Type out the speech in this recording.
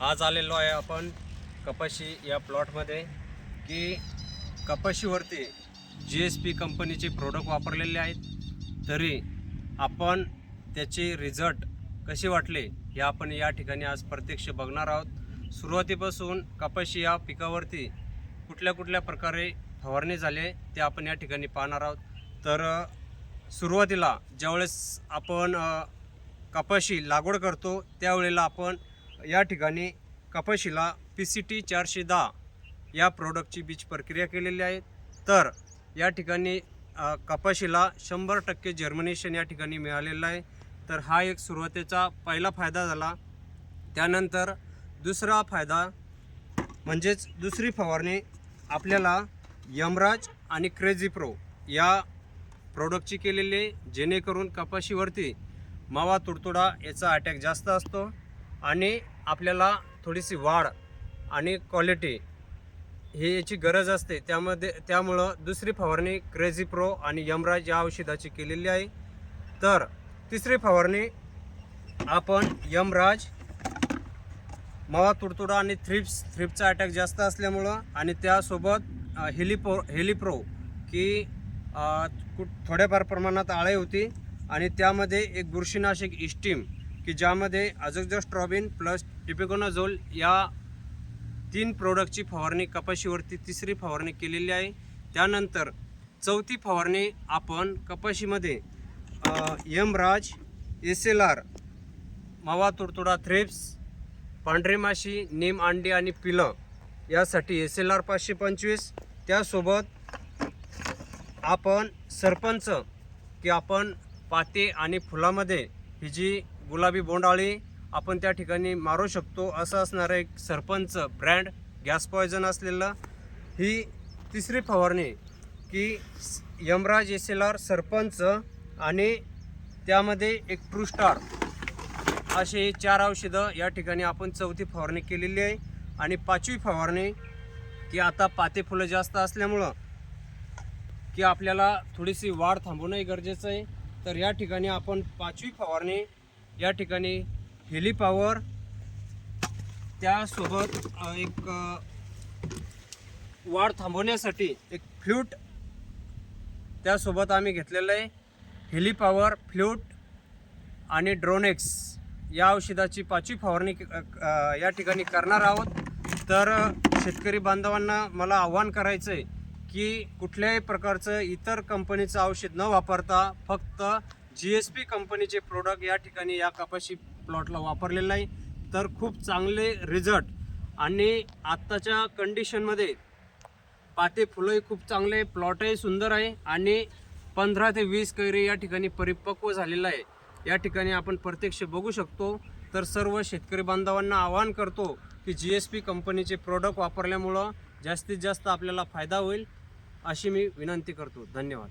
आज आलेलो आहे आपण कपाशी या प्लॉटमध्ये की कपाशीवरती जी एस पी कंपनीचे प्रोडक्ट वापरलेले आहेत. तरी आपण त्याचे रिझल्ट कसे वाटले हे आपण या ठिकाणी आज प्रत्यक्ष बघणार आहोत. सुरुवातीपासून कपाशी या पिकावरती कुठल्या कुठल्या प्रकारे फवारणी झाले ते आपण या ठिकाणी पाहणार आहोत. तर सुरुवातीला ज्यावेळेस आपण कपाशी लागवड करतो त्यावेळेला आपण या ठिकाणी कपाशीला पी सी टी चारशे दहा या प्रोडक्टची बीज प्रक्रिया केलेली आहे. तर या ठिकाणी कपाशीला शंभर टक्के जर्मिनेशन या ठिकाणी मिळालेलं आहे. तर हा एक सुरुवातीचा पहिला फायदा झाला. त्यानंतर दुसरा फायदा म्हणजेच दुसरी फवारणी आपल्याला यमराज आणि क्रेझी प्रो या प्रोडक्टची केलेली आहे. जेणेकरून कपाशीवरती मावा तुडतुडा याचा अटॅक जास्त असतो आणि आपल्याला थोडीशी वाढ आणि क्वालिटी हे याची गरज असते. त्यामध्ये त्यामुळं दुसरी फवारणी क्रेझी प्रो आणि यमराज या औषधाची केलेली आहे. तर तिसरी फवारणी आपण यमराज मावा तुडतुडा आणि थ्रिप्स थ्रिपचा अटॅक जास्त असल्यामुळं आणि त्यासोबत अ, हेलिपो हेलिप्रो की कुठ थोड्याफार प्रमाणात आळे होती आणि त्यामध्ये एक बुरशीनाशक इस्टीम की ज्यामध्ये अजोक्झोस्ट्रॉबिन प्लस टिपिकोनाझोल या तीन प्रोडक्टची फवारणी कपाशीवरती तिसरी फवारणी केलेली आहे. त्यानंतर चौथी फवारणी आपण कपाशीमध्ये यमराज एस एल आर मावा तुडतुडा थ्रेप्स पांढरे माशी नेम अंडी आणि पिलं यासाठी एस एल आर पाचशे पंचवीस. त्यासोबत आपण सरपंच की आपण पाते आणि फुलामध्ये ही जी गुलाबी बोंडाळी आपण त्या ठिकाणी मारू शकतो. असं असणारं एक सरपंच ब्रँड गॅस पॉयझन असलेलं ही तिसरी फवारणी की Yamraj S L R Sarpanch आणि त्यामध्ये एक ट्रू स्टार असे चार औषधं या ठिकाणी आपण चौथी फवारणी केलेली आहे. आणि पाचवी फवारणी की आता पाते फुलं जास्त असल्यामुळं की आपल्याला थोडीशी वाढ थांबवणंही गरजेचं आहे. तर या ठिकाणी आपण पाचवी फवारणी या ठिकाणी हेली पॉवर त्यासोबत एक वाढ थांबवण्यासाठी एक फ्ल्यूट त्यासोबत आम्ही घेतलेलं आहे. हेली पॉवर फ्ल्यूट आणि ड्रोनेक्स या औषधाची पाचवी फवारणी या ठिकाणी करणार आहोत. तर शेतकरी बांधवांना मला आव्हान करायचं आहे की कुठल्याही प्रकारचं इतर कंपनीचं औषध न वापरता फक्त जी एस पी कंपनीचे प्रोडक्ट या ठिकाणी या कपाशी प्लॉटला वापरलेलं आहे. तर खूप चांगले रिझल्ट आणि आत्ताच्या कंडिशनमध्ये पाते फुलंही खूप चांगले प्लॉटही सुंदर आहे. आणि पंधरा ते वीस कैरी या ठिकाणी परिपक्व झालेलं आहे. या ठिकाणी आपण प्रत्यक्ष बघू शकतो. तर सर्व शेतकरी बांधवांना आवाहन करतो की जी एस पी कंपनीचे प्रोडक्ट वापरल्यामुळं जास्तीत जास्त आपल्याला फायदा होईल अशी मी विनंती करतो. धन्यवाद.